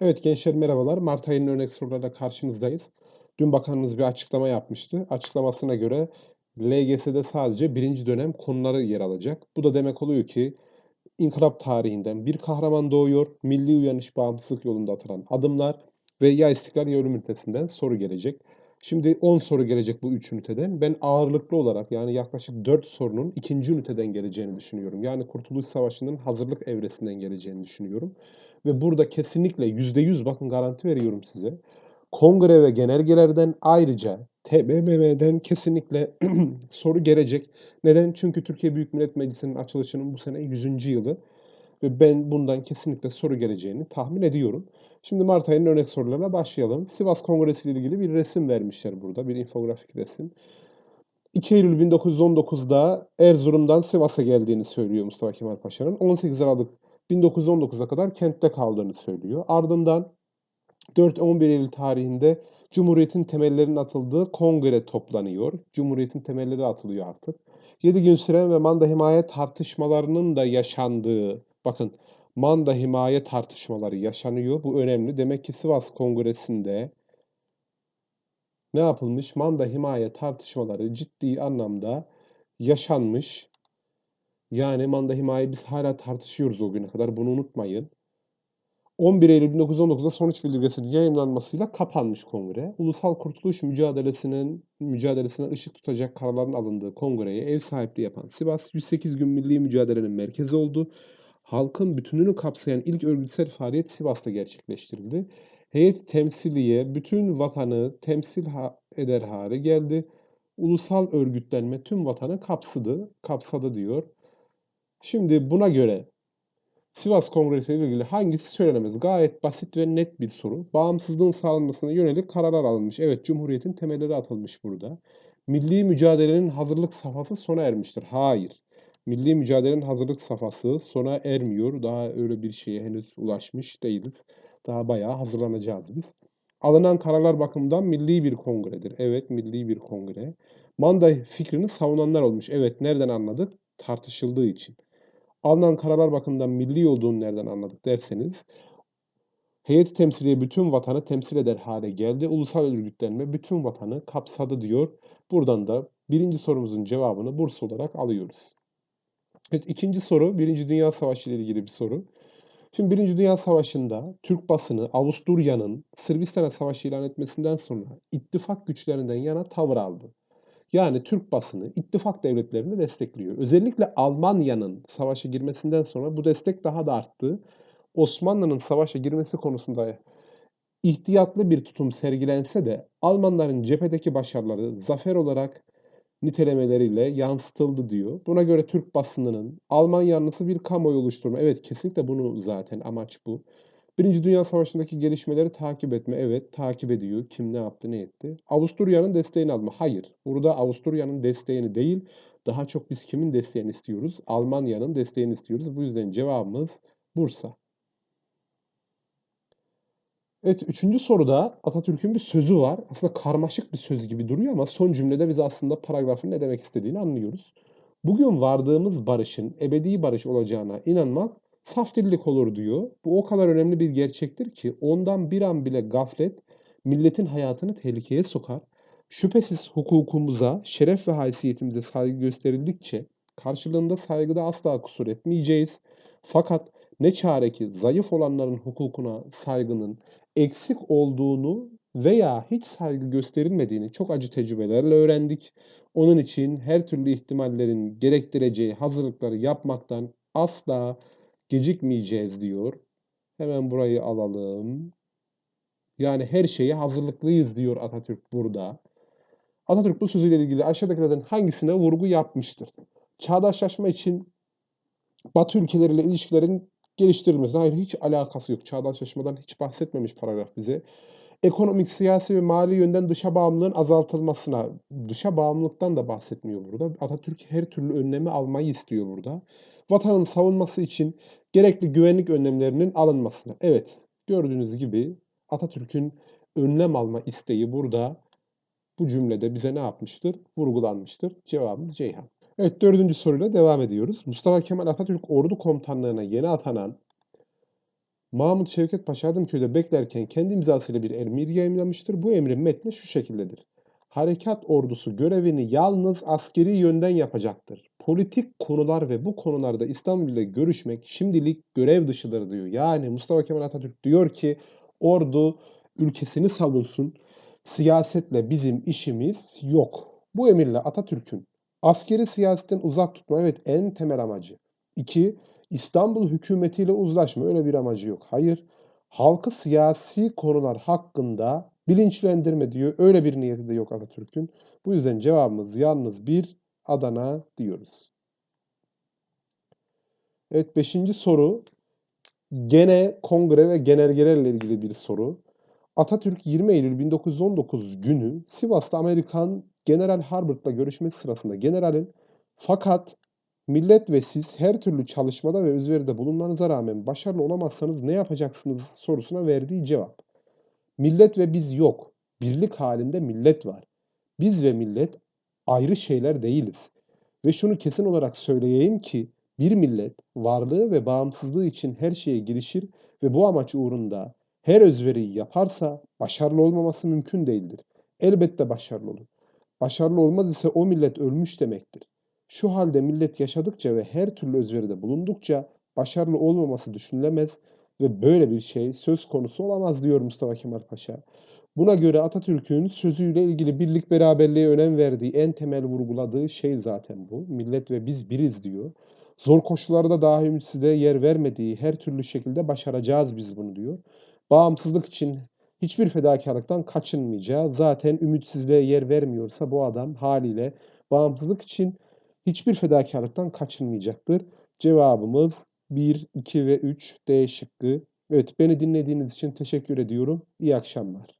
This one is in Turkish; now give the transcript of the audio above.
Evet gençler merhabalar. Mart ayının örnek sorularıyla karşınızdayız. Dün bakanımız bir açıklama yapmıştı. Açıklamasına göre LGS'de sadece birinci dönem konuları yer alacak. Bu da demek oluyor ki inkılap tarihinden bir kahraman doğuyor, milli uyanış bağımsızlık yolunda atılan adımlar ve ya istiklal ya ölüm ünitesinden soru gelecek. Şimdi 10 soru gelecek bu 3 üniteden. Ben ağırlıklı olarak yani yaklaşık 4 sorunun ikinci üniteden geleceğini düşünüyorum. Yani Kurtuluş Savaşı'nın hazırlık evresinden geleceğini düşünüyorum. Ve burada kesinlikle %100 bakın garanti veriyorum size. Kongre ve genelgelerden ayrıca TBMM'den kesinlikle soru gelecek. Neden? Çünkü Türkiye Büyük Millet Meclisi'nin açılışının bu sene 100. yılı ve ben bundan kesinlikle soru geleceğini tahmin ediyorum. Şimdi Mart ayının örnek sorularına başlayalım. Sivas Kongresi ile ilgili bir resim vermişler burada, bir infografik resim. 2 Eylül 1919'da Erzurum'dan Sivas'a geldiğini söylüyor Mustafa Kemal Paşa'nın. 18 Aralık 1919'a kadar kentte kaldığını söylüyor. Ardından 4-11 Eylül tarihinde Cumhuriyet'in temellerinin atıldığı kongre toplanıyor. Cumhuriyet'in temelleri atılıyor artık. 7 gün süren ve manda himaye tartışmalarının da yaşandığı, bakın manda himaye tartışmaları yaşanıyor. Bu önemli. Demek ki Sivas Kongresi'nde ne yapılmış? Manda himaye tartışmaları ciddi anlamda yaşanmış. Yani manda himaye biz hala tartışıyoruz o güne kadar. Bunu unutmayın. 11 Eylül 1919'da sonuç bildirgesinin yayınlanmasıyla kapanmış kongre. Ulusal Kurtuluş Mücadelesi'nin mücadelesine ışık tutacak kararların alındığı kongreye ev sahipliği yapan Sivas 108 gün milli mücadelenin merkezi oldu. Halkın bütününü kapsayan ilk örgütsel faaliyet Sivas'ta gerçekleştirildi. Heyet temsiliye bütün vatanı temsil eder hale geldi. Ulusal örgütlenme tüm vatanı kapsadı, kapsadı diyor. Şimdi buna göre Sivas Kongresi ile ilgili hangisi söylenemez? Gayet basit ve net bir soru. Bağımsızlığın sağlanmasına yönelik kararlar alınmış. Evet, Cumhuriyet'in temelleri atılmış burada. Milli mücadelenin hazırlık safhası sona ermiştir. Hayır. Milli mücadelenin hazırlık safhası sona ermiyor. Daha öyle bir şeye henüz ulaşmış değiliz. Daha bayağı hazırlanacağız biz. Alınan kararlar bakımından milli bir kongredir. Evet, milli bir kongre. Manda fikrini savunanlar olmuş. Evet, nereden anladık? Tartışıldığı için alınan kararlar bakımından milli olduğunu nereden anladık derseniz heyet temsiliye bütün vatanı temsil eder hale geldi. Ulusal örgütlenme bütün vatanı kapsadı diyor. Buradan da birinci sorumuzun cevabını burs olarak alıyoruz. Evet ikinci soru Birinci Dünya Savaşı ile ilgili bir soru. Şimdi Birinci Dünya Savaşı'nda Türk basını Avusturya'nın Sırbistan'a savaş ilan etmesinden sonra ittifak güçlerinden yana tavır aldı. Yani Türk basını ittifak devletlerini destekliyor. Özellikle Almanya'nın savaşa girmesinden sonra bu destek daha da arttı. Osmanlı'nın savaşa girmesi konusunda ihtiyatlı bir tutum sergilense de Almanların cephedeki başarıları zafer olarak nitelemeleriyle yansıtıldı diyor. Buna göre Türk basınının Alman yanlısı bir kamuoyu oluşturma. Evet kesinlikle bunu zaten amaç bu. Birinci Dünya Savaşı'ndaki gelişmeleri takip etme. Evet, takip ediyor. Kim ne yaptı, ne etti. Avusturya'nın desteğini alma. Hayır. Burada Avusturya'nın desteğini değil, daha çok biz kimin desteğini istiyoruz? Almanya'nın desteğini istiyoruz. Bu yüzden cevabımız Bursa. Evet, üçüncü soruda Atatürk'ün bir sözü var. Aslında karmaşık bir söz gibi duruyor ama son cümlede biz aslında paragrafın ne demek istediğini anlıyoruz. Bugün vardığımız barışın ebedi barış olacağına inanmak saf dillik olur diyor. Bu o kadar önemli bir gerçektir ki ondan bir an bile gaflet milletin hayatını tehlikeye sokar. Şüphesiz hukukumuza, şeref ve haysiyetimize saygı gösterildikçe karşılığında saygıda asla kusur etmeyeceğiz. Fakat ne çare ki zayıf olanların hukukuna saygının eksik olduğunu veya hiç saygı gösterilmediğini çok acı tecrübelerle öğrendik. Onun için her türlü ihtimallerin gerektireceği hazırlıkları yapmaktan asla gecikmeyeceğiz diyor. Hemen burayı alalım. Yani her şeye hazırlıklıyız diyor Atatürk burada. Atatürk bu sözüyle ilgili aşağıdakilerden hangisine vurgu yapmıştır? Çağdaşlaşma için Batı ülkeleriyle ilişkilerin geliştirilmesi. Hayır hiç alakası yok. Çağdaşlaşmadan hiç bahsetmemiş paragraf bize. Ekonomik, siyasi ve mali yönden dışa bağımlılığın azaltılmasına, dışa bağımlılıktan da bahsetmiyor burada. Atatürk her türlü önlemi almayı istiyor burada. Vatanın savunması için gerekli güvenlik önlemlerinin alınmasına. Evet, gördüğünüz gibi Atatürk'ün önlem alma isteği burada bu cümlede bize ne yapmıştır? Vurgulanmıştır. Cevabımız Ceyhan. Evet dördüncü soruyla devam ediyoruz. Mustafa Kemal Atatürk ordu komutanlığına yeni atanan Mahmut Şevket Paşa Adımköy'de beklerken kendi imzasıyla bir emir yayımlamıştır. Bu emrin metni şu şekildedir. Harekat ordusu görevini yalnız askeri yönden yapacaktır. Politik konular ve bu konularda İstanbul ile görüşmek şimdilik görev dışıdır diyor. Yani Mustafa Kemal Atatürk diyor ki ordu ülkesini savunsun. Siyasetle bizim işimiz yok. Bu emirle Atatürk'ün askeri siyasetten uzak tutma evet en temel amacı. İki, İstanbul hükümetiyle uzlaşma öyle bir amacı yok. Hayır. Halkı siyasi konular hakkında bilinçlendirme diyor. Öyle bir niyeti de yok Atatürk'ün. Bu yüzden cevabımız yalnız bir Adana diyoruz. Evet beşinci soru. Gene kongre ve genelgelerle ilgili bir soru. Atatürk 20 Eylül 1919 günü Sivas'ta Amerikan General Harbert'la görüşmesi sırasında generalin fakat millet ve siz her türlü çalışmada ve özveride bulunmanıza rağmen başarılı olamazsanız ne yapacaksınız sorusuna verdiği cevap. Millet ve biz yok. Birlik halinde millet var. Biz ve millet ayrı şeyler değiliz. Ve şunu kesin olarak söyleyeyim ki bir millet varlığı ve bağımsızlığı için her şeye girişir ve bu amaç uğrunda her özveriyi yaparsa başarılı olmaması mümkün değildir. Elbette başarılı olur. Başarılı olmaz ise o millet ölmüş demektir. Şu halde millet yaşadıkça ve her türlü özveride bulundukça başarılı olmaması düşünülemez ve böyle bir şey söz konusu olamaz diyor Mustafa Kemal Paşa. Buna göre Atatürk'ün sözüyle ilgili birlik beraberliğe önem verdiği en temel vurguladığı şey zaten bu. Millet ve biz biriz diyor. Zor koşullarda dahi ümitsizliğe yer vermediği her türlü şekilde başaracağız biz bunu diyor. Bağımsızlık için hiçbir fedakarlıktan kaçınmayacağı zaten ümitsizliğe yer vermiyorsa bu adam haliyle bağımsızlık için hiçbir fedakarlıktan kaçınmayacaktır. Cevabımız 1, 2 ve 3 D şıkkı. Evet beni dinlediğiniz için teşekkür ediyorum. İyi akşamlar.